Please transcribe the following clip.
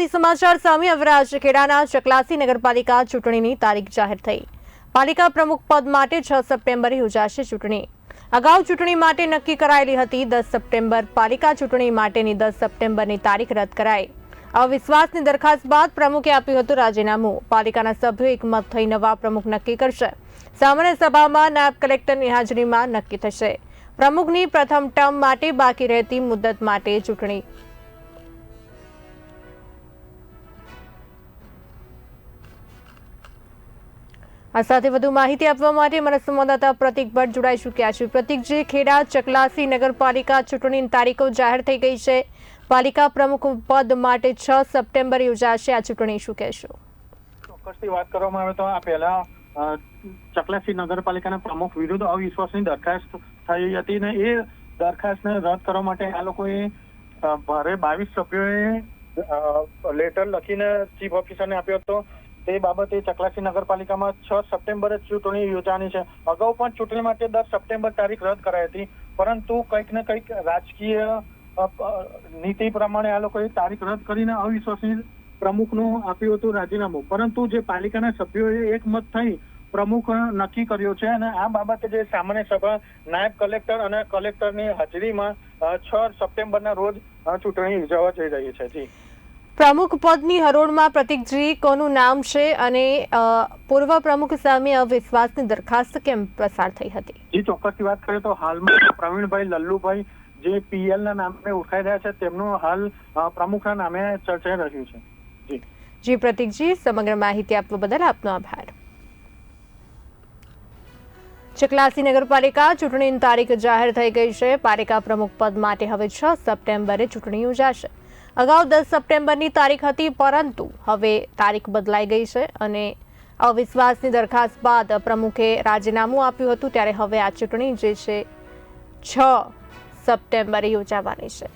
અમદાવાદી સમાચાર સામે છે ખેડાના ચકલાસી નગરપાલિકા ચૂંટણીની તારીખ જાહેર થઈ. પાલિકા પ્રમુખ પદ માટે છ સપ્ટેમ્બરે યોજાશે ચૂંટણી. અગાઉ ચૂંટણી માટે નક્કી કરાયેલી હતી દસ સપ્ટેમ્બર. પાલિકા ચૂંટણી માટેની દસ સપ્ટેમ્બરની તારીખ રદ કરાઈ. અવિશ્વાસની દરખાસ્ત બાદ પ્રમુખે આપ્યું હતું રાજીનામું. પાલિકાના સભ્યો એકમત થઈ નવા પ્રમુખ નક્કી કરશે. સામાન્ય સભામાં નાયબ કલેક્ટરની હાજરીમાં નક્કી થશે. પ્રમુખની પ્રથમ ટર્મ માટે બાકી રહેતી મુદત માટે ચૂંટણી. આ સાથે વધુ માહિતી આપવા માટે અમારા સંવાદદાતા પ્રતિક ભટ્ટ જોડાઈ ચૂક્યા છે. પ્રતિકજી ખેડા, ચકલાસી નગરપાલિકા ચૂંટણીની તારીખો જાહેર થઈ ગઈ છે. પાલિકા પ્રમુખ પદ માટે છ સપ્ટેમ્બર યોજાશે. આ ચૂંટણી શું કહેશો? ચોક્કસથી વાત કરવામાં આવે તો આ પહેલા ચકલાસી નગરપાલિકાના પ્રમુખ વિરુદ્ધ અવિશ્વાસની દરખાસ્ત થઈ હતી ને એ દરખાસ્તને રદ કરવા માટે આ લોકોએ ભારે બાવીસ સભ્યોએ લેટર લખીને ચીફ ઓફિસરને આપ્યો હતો. તે બાબતે ચકલાસી નગરપાલિકામાં છ સપ્ટેમ્બરે ચૂંટણી યોજાની છે. અગાઉ પણ ચૂંટણી માટે દસ સપ્ટેમ્બર તારીખ રદ કરાઈ હતી. પરંતુ કંઈક ને કંઈક રાજકીય નીતિ પ્રમાણે આ લોકોએ તારીખ રદ કરીને અવિશ્વસનીય પ્રમુખનું આપ્યું હતું રાજીનામું. પરંતુ જે પાલિકાના સભ્યોએ એકમત થઈ પ્રમુખ નક્કી કર્યો છે અને આ બાબતે જે સામાન્ય સભા નાયબ કલેક્ટર અને કલેક્ટરની હાજરીમાં છ સપ્ટેમ્બરના રોજ ચૂંટણી યોજાવા જઈ રહી છે. જી. પ્રમુખ પદની હરોળમાં પ્રતિકજી કોનું નામ છે અને પૂર્વ પ્રમુખ સામે અવિશ્વાસની દરખાસ્ત કેમ પસાર થઈ હતી? જી ચોક્કસથી વાત કરીએ તો હાલમાં પ્રવીણભાઈ લલ્લુભાઈ જે પીએલ ના નામે ઉઠાઈ રહ્યા છે તેમનું હાલ પ્રમુખના નામે ચર્ચાઈ રહ્યું છે. જી. જી પ્રતિકજી સમગ્ર માહિતી આપવા બદલ આપનો આભાર. ચકલાસી નગરપાલિકા ચૂંટણીની તારીખ જાહેર થઈ ગઈ છે. પાલિકા પ્રમુખ પદ માટે હવે છ સપ્ટેમ્બરે ચૂંટણી યોજાશે. અગાઉ દસ સપ્ટેમ્બરની તારીખ હતી, પરંતુ હવે તારીખ બદલાઈ ગઈ છે અને અવિશ્વાસની દરખાસ્ત બાદ પ્રમુખે રાજીનામું આપ્યું હતું, ત્યારે હવે આ ચૂંટણી જે છે, છ સપ્ટેમ્બરે યોજાવાની છે.